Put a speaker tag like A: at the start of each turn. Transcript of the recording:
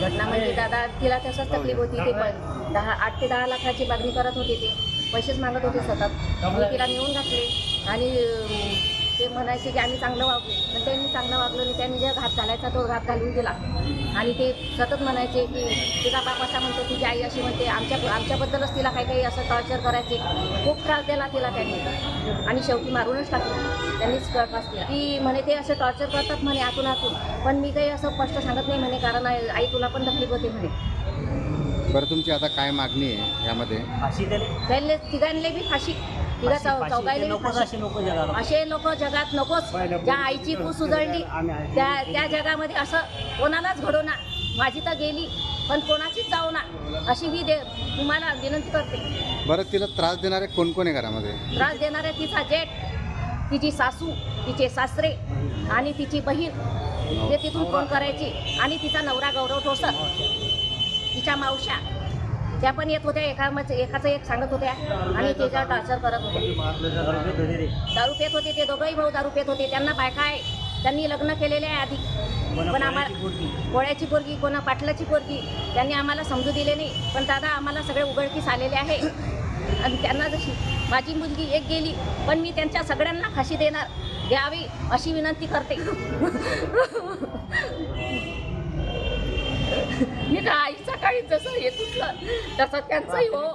A: घटना म्हणजे दादा तिला तसंच तकलीफ होती ते पण. दहा आठ ते दहा लाखाची मागणी करत होते ते. पैसेच मागत होते सतत. मी तिला नेऊन घातले. आणि ते म्हणायचे की आम्ही चांगलं वागलो. पण त्यांनी चांगलं वागलो आणि त्यांनी जे घात घालायचा तो घात घालून दिला. आणि ते सतत म्हणायचे की तुझा बाप असा म्हणतो तुझी आई अशी म्हणते आमच्या आमच्याबद्दलच तिला काही काही असं टॉर्चर करायचे. खूप त्रास दिला तिला त्यांनी. आणि शेवटी मारूनच टाकलं. त्यांनीच गळफास केला की म्हणे ते असं टॉर्चर करतात म्हणे आतून आतून. पण मी काही असं स्पष्ट सांगत नाही म्हणे कारण आई आई तुला पण तकलीफ होते म्हणे.
B: बरं तुमची आता काय मागणी आहे यामध्ये
C: फाशी दिली.
A: त्यांनी तिघांले बी फाशी. तिघा चौ चौघायले
C: असे लोक जगाला.
A: असे लोक जगात नकोच ज्या आईची कूस उजळली त्या त्या जगामध्ये असं कोणालाच घडो ना माझी तर गेली पण कोणाचीच जाऊ ना अशी ही दे तुम्हाला विनंती करते.
B: बरं तिला त्रास देणारे कोण कोण आहे घरामध्ये?
A: त्रास देणाऱ्या तिचा जेठ तिची सासू तिचे सासरे आणि तिची बहीण. ते तिथून फोन करायची. आणि तिचा नवरा गौरव ठोसर. तिच्या मावश्या. त्या पण येत होत्या एका एकाचं एक सांगत होत्या आणि त्याच्यावर टॉर्चर करत होते. दारू पेत होते ते दोघंही भाऊ दारू पेत होते. त्यांना बायका आहे त्यांनी लग्न केलेले आहे आधी. पण आम्हाला पोळ्याची पोरगी? कोणा पाटलाची पोरगी त्यांनी आम्हाला समजू दिले नाही. पण दादा आम्हाला सगळे उघडकीस आलेले आहे. आणि त्यांना जशी माझी मुलगी एक गेली पण मी त्यांच्या सगळ्यांना फाशी देणार द्यावी अशी विनंती करते. मी तर आई सकाळी जसं येत उठलं तसं त्यांचंही हो